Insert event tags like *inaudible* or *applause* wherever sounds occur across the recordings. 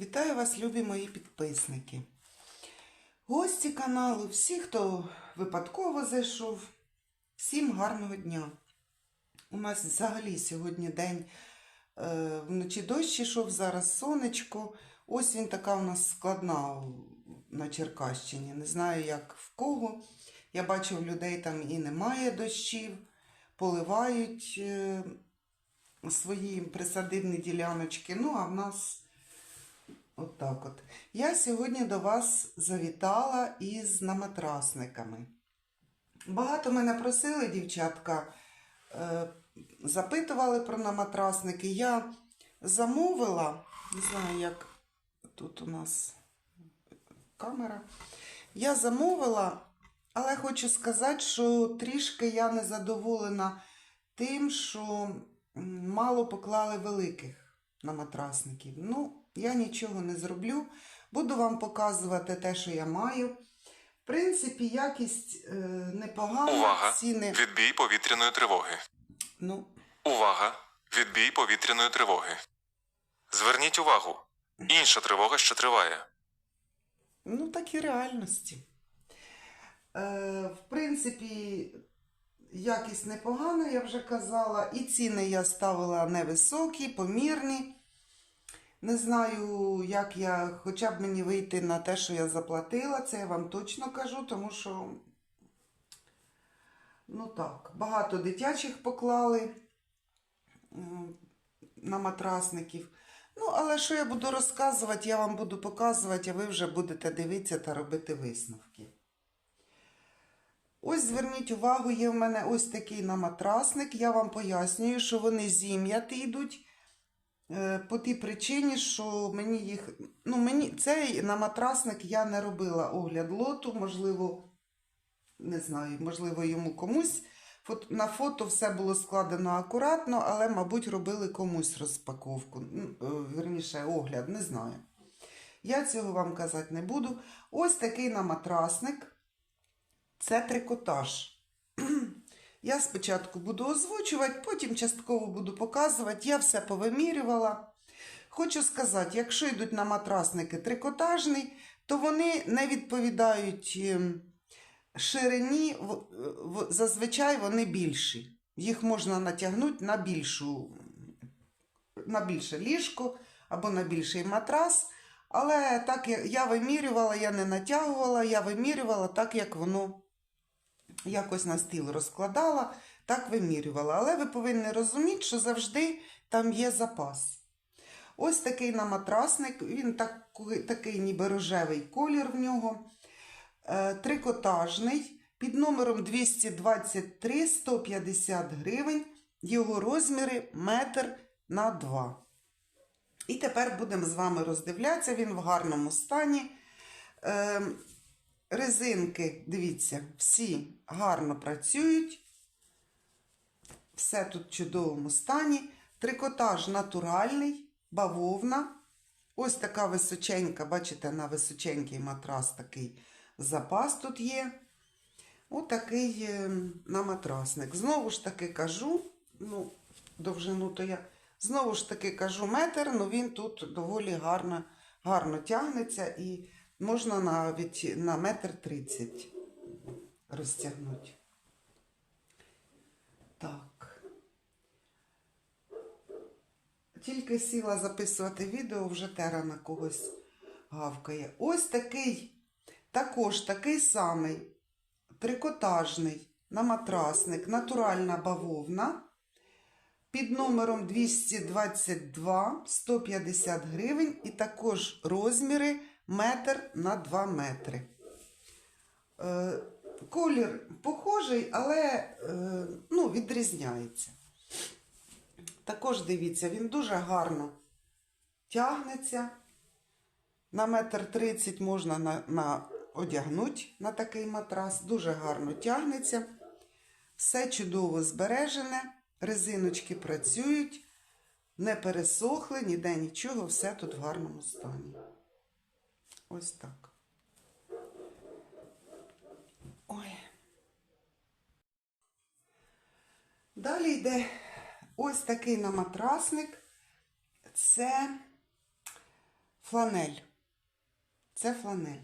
Вітаю вас, любі мої підписники. Гості каналу, всі, хто випадково зайшов, всім гарного дня. У нас взагалі сьогодні день е, вночі дощ ішов, зараз сонечко. Ось він така у нас складна на Черкащині. Не знаю, як в кого. Я бачу, в людей там і немає дощів, поливають е, свої присадибні діляночки. Ну, а в нас От так от. Я сьогодні до вас завітала із наматрасниками. Багато мене просили, дівчатка, е, запитували про наматрасники. Я замовила, не знаю, як тут у нас камера. Я замовила, але хочу сказати, що трішки я не задоволена тим, що мало поклали великих наматрасників. Ну, я нічого не зроблю. Буду вам показувати те, що я маю. В принципі, якість е, непогана. Увага! Ціни. Відбій повітряної тривоги. Ну, Увага! Відбій повітряної тривоги. Зверніть увагу. Інша тривога, що триває. ну, такі реальності. Е, в принципі, якість непогана, я вже казала. І ціни я ставила невисокі, помірні. Не знаю, як я, хоча б мені вийти на те, що я заплатила, це я вам точно кажу, тому що, ну так, багато дитячих поклали на матрасників. Ну, але що я буду розказувати, я вам буду показувати, а ви вже будете дивитися та робити висновки. Ось зверніть увагу, є в мене ось такий наматрасник. Я вам пояснюю, що вони зім'яти йдуть. Е, По тій причині, що мені їх. Ну, мені цей наматрасник я не робила огляд лоту, можливо, не знаю, можливо, йому комусь. На фото все було складено акуратно, але, мабуть, робили комусь розпаковку. Ну, е, Вірніше, огляд, не знаю. Я цього вам казати не буду. Ось такий наматрасник. Це трикотаж. Я спочатку буду озвучувати, потім частково буду показувати. Я все повимірювала. Хочу сказати, якщо йдуть на матрасники трикотажний, то вони не відповідають ем, ширині, в- зазвичай вони більші. Їх можна натягнути на більшу, на більше ліжко або на більший матрас. Але так я вимірювала, я не натягувала, я вимірювала так, як воно якось на стіл розкладала, так вимірювала. Але ви повинні розуміти, що завжди там є запас. Ось такий наматрасник, він так, такий ніби рожевий колір в нього. Е, трикотажний, під номером 223 150 гривень, його розміри метр на 2. І тепер будемо з вами роздивлятися, він в гарному стані. Резинки, дивіться, всі гарно працюють. Все тут в чудовому стані. Трикотаж натуральний, бавовна. Ось така височенька, бачите, на височенький матрас такий запас тут є. Отакий е, наматрасник. Знову ж таки кажу, ну, довжину то я. Знову ж таки кажу метр, але він тут доволі гарно, гарно тягнеться і можна навіть на метр тридцять розтягнути. Так. Тільки сіла записувати відео, вже тера на когось гавкає. Ось такий, також такий самий трикотажний наматрасник, натуральна бавовна під номером 222 150 гривень і також розміри метр на 2 метри. Е, колір похожий, але е, ну, відрізняється. Також дивіться, він дуже гарно тягнеться. На метр тридцять можна на, на, одягнути на такий матрас. Дуже гарно тягнеться. Все чудово збережене. Резиночки працюють, не пересохли, ніде нічого, все тут в гарному стані. Ось так. Ой. Далі йде ось такий наматрасник. Це фланель. Це фланель.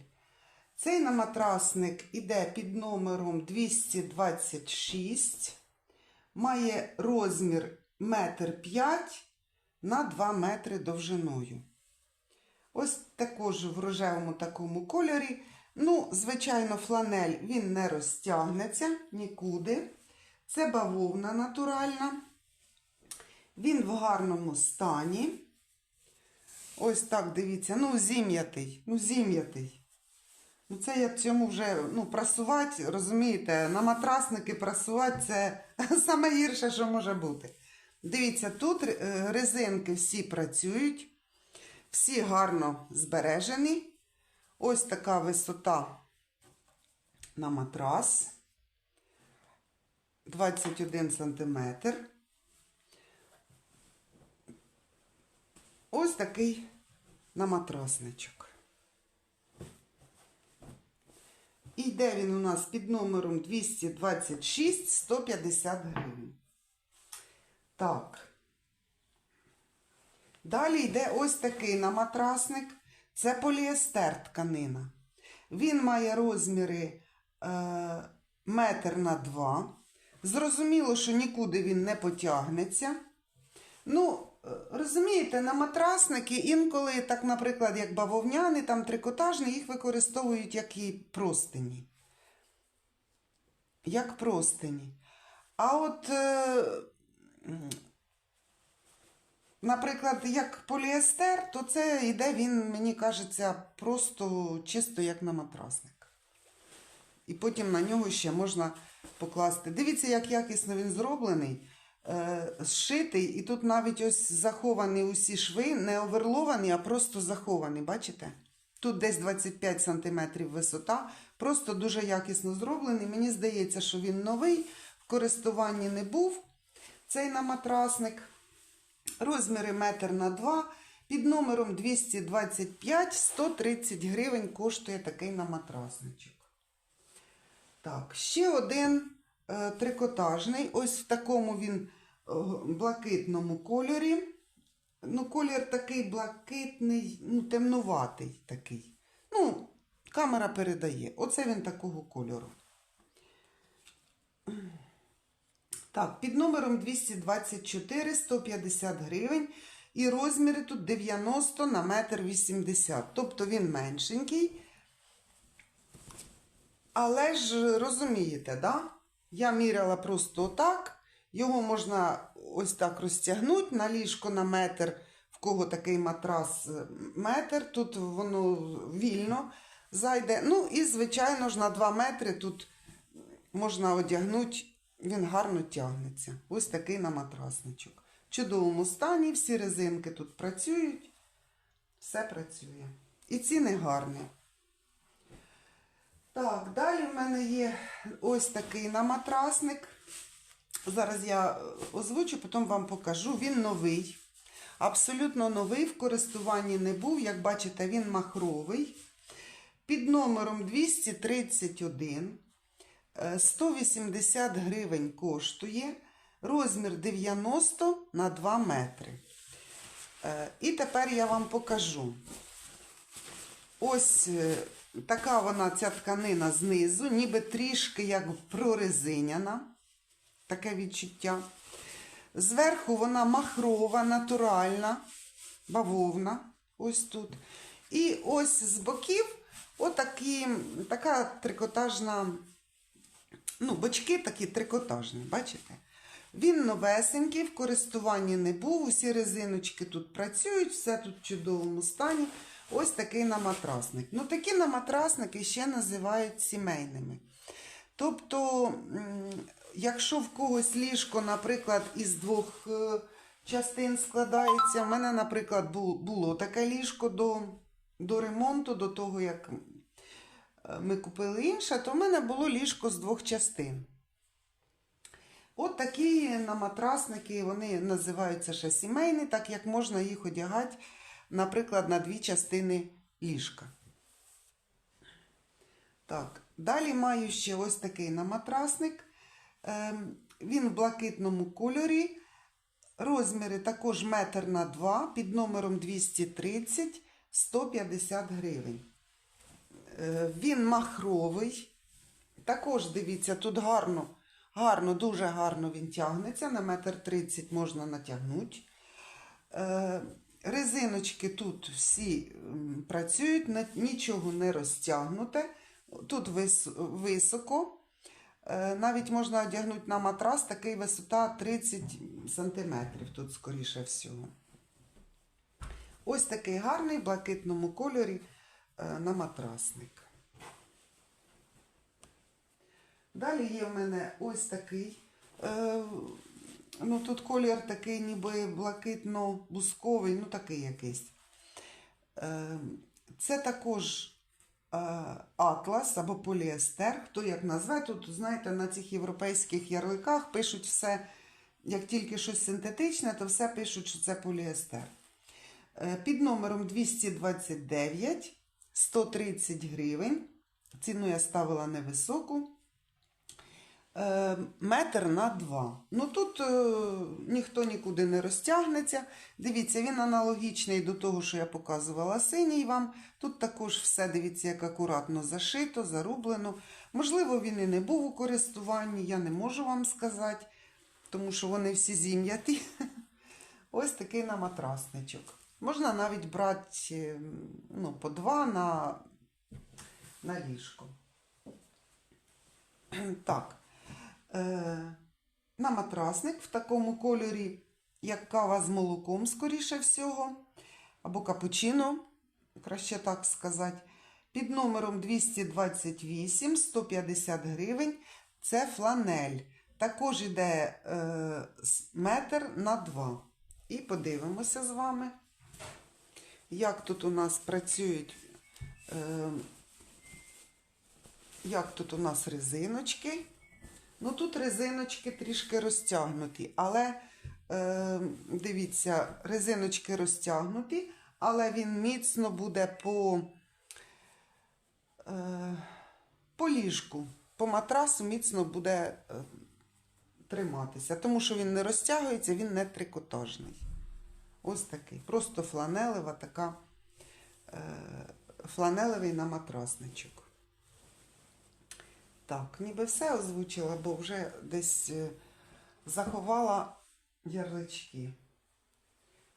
Цей наматрасник іде під номером 226, має розмір 1,5 м на 2 метри довжиною. Ось також в рожевому такому кольорі. Ну, звичайно, фланель він не розтягнеться нікуди. Це бавовна натуральна. Він в гарному стані. Ось так, дивіться, ну, зім'ятий, ну, зім'ятий. Ну, це я цьому вже ну, прасувати, розумієте, на матрасники прасувати це *laughs* саме гірше, що може бути. Дивіться, тут резинки всі працюють, всі гарно збережені. Ось така висота на матрас. 21 сантиметр. Ось такий наматрасничок. І йде він у нас під номером 226 150 гривень. Так. Далі йде ось такий наматрасник. Це поліестер тканина. Він має розміри е, метр на два. Зрозуміло, що нікуди він не потягнеться. Ну, е, розумієте, на матрасники інколи, так, наприклад, як бавовняни, там трикотажні, їх використовують як і простині. Як простині. А от, е, наприклад, як поліестер, то це йде він, мені кажеться, просто чисто як на матрасник. І потім на нього ще можна покласти. Дивіться, як якісно він зроблений е, зшитий, і тут навіть ось заховані усі шви, не оверловані, а просто заховані. Бачите? Тут десь 25 см висота, просто дуже якісно зроблений. Мені здається, що він новий, в користуванні не був. Цей наматрасник. Розміри метр на 2. Під номером 225 130 гривень коштує такий наматрасничок. Так, ще один е, трикотажний. Ось в такому він е, блакитному кольорі. Ну, колір такий блакитний, ну, темнуватий такий. Ну, камера передає. Оце він такого кольору. Так, під номером 224 150 гривень. І розміри тут 90 на метр 80. Тобто він меншенький. Але ж розумієте, да? Я міряла просто отак. Його можна ось так розтягнути на ліжко на метр, в кого такий матрас е, метр. Тут воно вільно зайде. Ну і, звичайно ж, на 2 метри тут можна одягнути, він гарно тягнеться. Ось такий на матрасничок. В чудовому стані, всі резинки тут працюють, все працює. І ціни гарні. Так, далі в мене є ось такий наматрасник. Зараз я е, озвучу, потім вам покажу. Він новий. Абсолютно новий, в користуванні не був. Як бачите, він махровий. Під номером 231. Е, 180 гривень коштує. Розмір 90 на 2 метри. Е, І тепер я вам покажу. Ось е, така вона, ця тканина знизу, ніби трішки як прорезиняна. Таке відчуття. Зверху вона махрова, натуральна, бавовна. Ось тут. І ось з боків отакі, така трикотажна, ну, бочки такі трикотажні, бачите? Він новесенький, в користуванні не був. Усі резиночки тут працюють, все тут в чудовому стані. Ось такий наматрасник. Ну, такі наматрасники ще називають сімейними. Тобто, якщо в когось ліжко, наприклад, із двох е, частин складається, в мене, наприклад, було таке ліжко до, до ремонту, до того, як ми купили інше, то в мене було ліжко з двох частин. От такі наматрасники, вони називаються ще сімейні, так як можна їх одягати, наприклад, на дві частини ліжка. Так, далі маю ще ось такий наматрасник. Ем, він в блакитному кольорі. Розміри також метр на 2 під номером 230 150 гривень. Е, Він махровий. Також дивіться, тут гарно, гарно, дуже гарно він тягнеться. На метр тридцять можна натягнути. Е, Резиночки тут всі працюють, нічого не розтягнуте. Тут вис- високо. Е, Навіть можна одягнути на матрас, такий висота 30 см тут, скоріше всього. Ось такий гарний в блакитному кольорі на матрасник. Далі є в мене ось такий. Е, ну, тут колір такий, ніби блакитно-бусковий, ну такий якийсь. Е, це також е, атлас або поліестер, хто як назве. Тут, знаєте, на цих європейських ярликах пишуть все, як тільки щось синтетичне, то все пишуть, що це поліестер. Е, Під номером 229 130 гривень. Ціну я ставила невисоку. Е, Метр на два. Ну тут е, ніхто нікуди не розтягнеться. Дивіться, він аналогічний до того, що я показувала синій вам. Тут також все, дивіться, як акуратно зашито, зарублено. Можливо, він і не був у користуванні, я не можу вам сказати, тому що вони всі зім'яті. *laughs* Ось такий на матрасничок. Можна навіть брати е, ну, по два на, на ліжко. *clears throat* Так. Е, на матрасник в такому кольорі, як кава з молоком, скоріше всього, або капучино, краще так сказати. Під номером 228 150 гривень. Це фланель. Також йде е, метр на два. І подивимося з вами, як тут у нас працюють. Е, як тут у нас резиночки. Ну тут резиночки трішки розтягнуті, але е, дивіться, резиночки розтягнуті, але він міцно буде по, е, по ліжку, по матрасу міцно буде триматися, тому що він не розтягується, він не трикотажний. Ось такий. Просто фланелева така, е, фланелевий на матрасничок. Так, ніби все озвучила, бо вже десь е, заховала ярлички.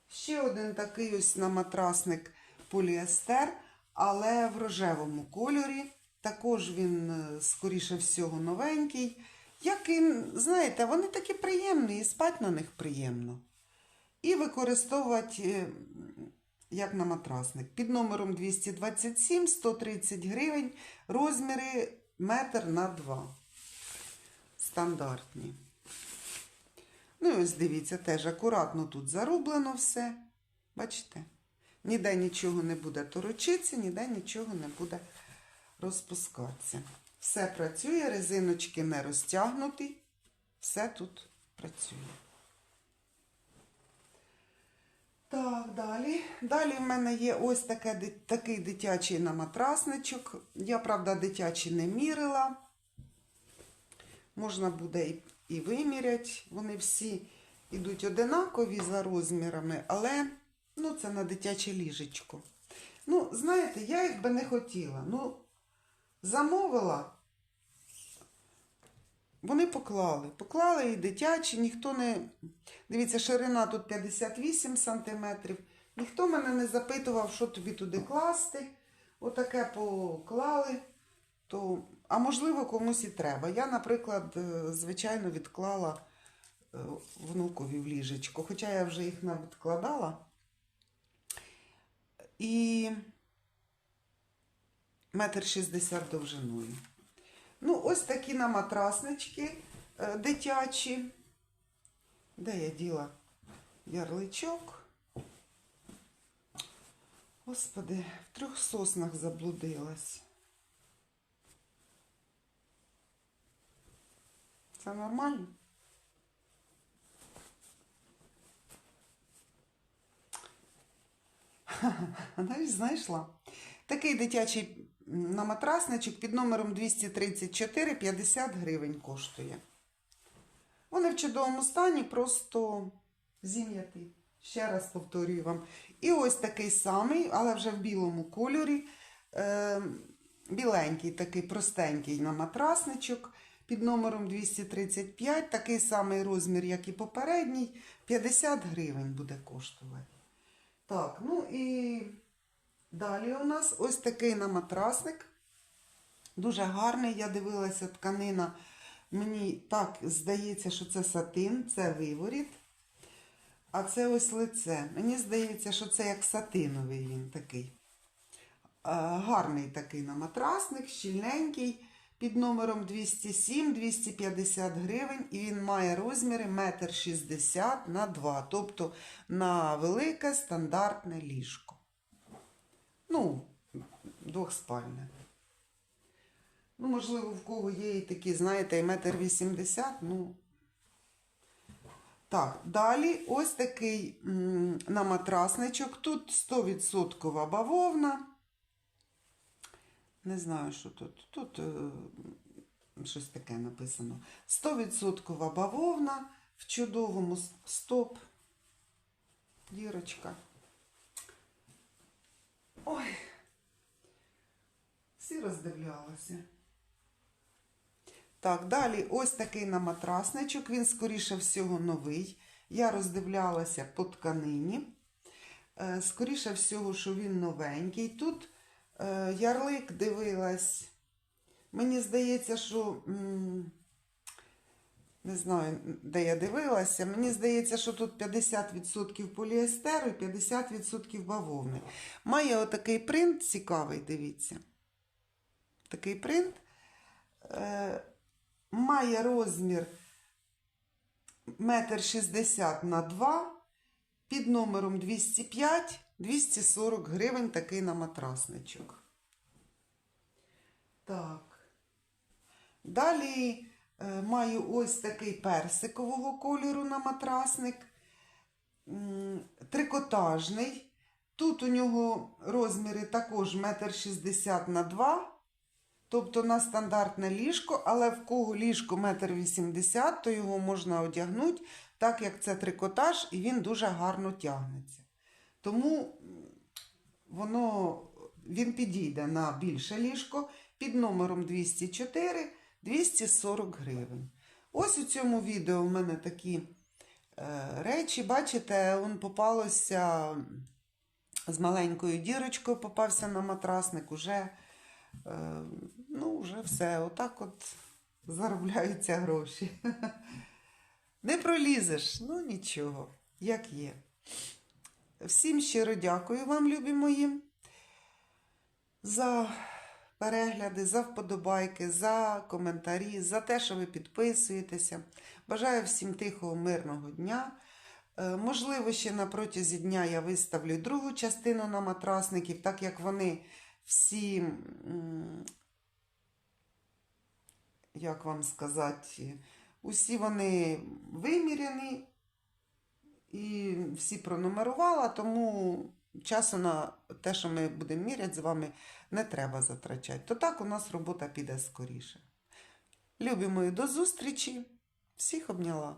Ще один такий ось на матрасник поліестер, але в рожевому кольорі. Також він, е, скоріше всього, новенький. Як і, знаєте, вони такі приємні, і спати на них приємно. І використовувати е, як на матрасник. Під номером 227 130 гривень, розміри метр на два. Стандартні. Ну і ось дивіться, теж акуратно тут зарублено все. Бачите? Ніде нічого не буде торочитися, ніде нічого не буде розпускатися. Все працює, резиночки не розтягнуті. Все тут працює. Так, далі. Далі в мене є ось таке, такий дитячий наматрасничок. Я, правда, дитячий не мірила. Можна буде і виміряти. Вони всі йдуть одинакові за розмірами, але ну, це на дитяче ліжечко. Ну, знаєте, я їх би не хотіла. Ну, замовила. Вони поклали. Поклали і дитячі, ніхто не. Дивіться, ширина тут 58 сантиметрів. Ніхто мене не запитував, що тобі туди класти. Отаке поклали. То... А можливо, комусь і треба. Я, наприклад, е, звичайно, відклала е, внукові в ліжечко, хоча я вже їх відкладала. І метр шістдесят довжиною. Ну, ось такі на матраснички е, дитячі. Де я діла ярличок? Господи, в трьох соснах заблудилась. Це нормально? *laughs* Навіть знайшла. Такий дитячий м, наматрасничок під номером 234 50 гривень коштує. Вони в чудовому стані, просто зім'яті. Ще раз повторюю вам. І ось такий самий, але вже в білому кольорі. Е, біленький, такий простенький на матрасничок під номером 235. Такий самий розмір, як і попередній. 50 гривень буде коштувати. Так, ну і далі у нас ось такий на матрасник. Дуже гарний. Я дивилася тканина. Мені так здається, що це сатин, це виворіт. А це ось лице. Мені здається, що це як сатиновий він такий. Гарний такий на матрасник, щільненький, під номером 207-250 гривень. І він має розміри 1,60 м на 2 тобто на велике стандартне ліжко. Ну, двохспальне. Ну, можливо, в кого є і такі, знаєте, і метр вісімдесят, ну. Так, далі ось такий на матрасничок. Тут 100% бавовна. Не знаю, що тут. Тут е, щось таке написано. 100% бавовна в чудовому стоп. Дірочка. Ой. Всі роздивлялися. Так, далі ось такий на матрасничок. Він, скоріше всього, новий. Я роздивлялася по тканині. Е, Скоріше всього, що він новенький. Тут е, ярлик дивилась. Мені здається, що. Не знаю, де я дивилася. Мені здається, що тут 50% поліестеру і 50% бавовни. Має отакий принт цікавий, дивіться. Такий принт. Має розмір 1,60 на 2 під номером 205 240 гривень такий на матрасничок. Так. Далі е, маю ось такий персикового кольору на матрасник. Трикотажний. Тут у нього розміри також 1,60 на 2 Тобто на стандартне ліжко, але в кого ліжко 1,80 м, то його можна одягнути, так як це трикотаж, і він дуже гарно тягнеться. Тому воно, він підійде на більше ліжко під номером 204 240 гривень. Ось у цьому відео в мене такі е, речі. Бачите, він попалося з маленькою дірочкою, попався на матрасник уже. Е, ну, вже все. Отак от заробляються гроші. *laughs* Не пролізеш, ну нічого, як є. Всім щиро дякую вам, любі мої, за перегляди, за вподобайки, за коментарі, за те, що ви підписуєтеся. Бажаю всім тихого, мирного дня. Е, Можливо, ще на протязі дня я виставлю другу частину на матрасників, так як вони всі, як вам сказати, усі вони виміряні і всі пронумерувала, тому часу на те, що ми будемо міряти з вами, не треба затрачати. То так у нас робота піде скоріше. Любі мої, до зустрічі. Всіх обняла.